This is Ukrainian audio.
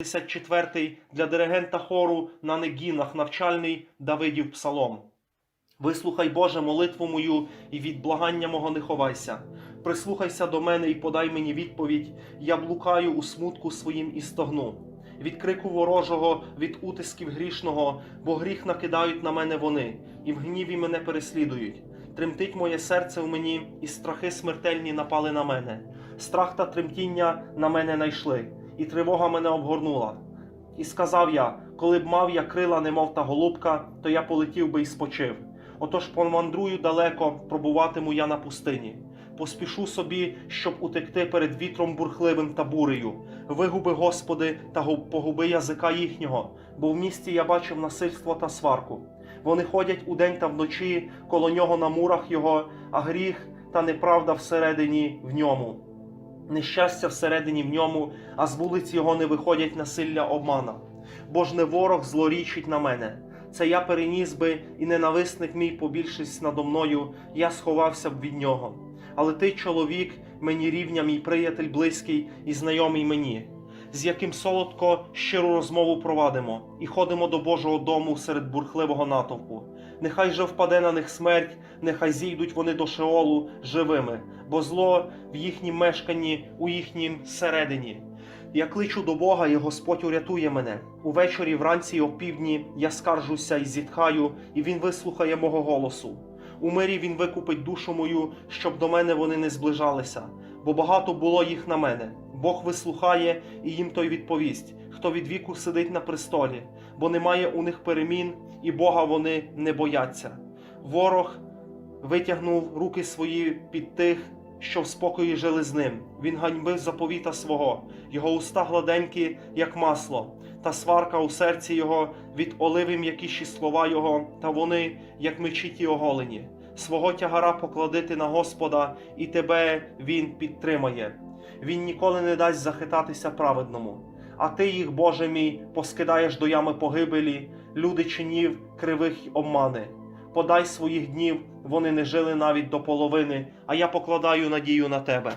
54 для диригента хору на негінах навчальний Давидів псалом. Вислухай, Боже, молитву мою і від благання мого не ховайся. Прислухайся до мене і подай мені відповідь. Я блукаю у смутку своїм і стогну. Від крику ворожого, від утисків грішного, бо гріх накидають на мене вони, і в гніві мене переслідують. Тремтить моє серце в мені, і страхи смертельні напали на мене. Страх та тремтіння на мене найшли, і тривога мене обгорнула. І сказав я, коли б мав я крила, немов та голубка, то я полетів би і спочив. Отож помандрую далеко, пробуватиму я на пустині. Поспішу собі, щоб утекти перед вітром бурхливим та бурею. Вигуби, Господи, та погуби язика їхнього, бо в місті я бачив насильство та сварку. Вони ходять удень та вночі коло нього на мурах його, а гріх та неправда всередині в ньому. Нещастя всередині в ньому, а з вулиць його не виходять насилля обмана. Бо ж не ворог злорічить на мене. Це я переніс би, і ненависник мій побільшість надо мною, я сховався б від нього. Але ти, чоловік, мені рівня, мій приятель близький і знайомий мені, з яким солодко щиру розмову провадимо і ходимо до Божого дому серед бурхливого натовпу. Нехай же впаде на них смерть, нехай зійдуть вони до Шеолу живими, бо зло в їхнім мешканні, у їхнім середині. Я кличу до Бога, і Господь урятує мене. Увечері, вранці й опівдні я скаржуся і зітхаю, і Він вислухає мого голосу. У мирі він викупить душу мою, щоб до мене вони не зближалися, бо багато було їх на мене. Бог вислухає і їм той відповість, хто від віку сидить на престолі, бо немає у них перемін, і Бога вони не бояться. Ворог витягнув руки свої під тих, що в спокої жили з ним. Він ганьбив заповіта свого, його уста гладенькі, як масло, та сварка у серці його від оливи м'якіші слова його, та вони, як мечі ті оголені. Свого тягара покладити на Господа, і тебе він підтримає. Він ніколи не дасть захитатися праведному. А ти їх, Боже мій, поскидаєш до ями погибелі, люди чинів кривих обмани. Подай своїх днів, вони не жили навіть до половини, а я покладаю надію на тебе.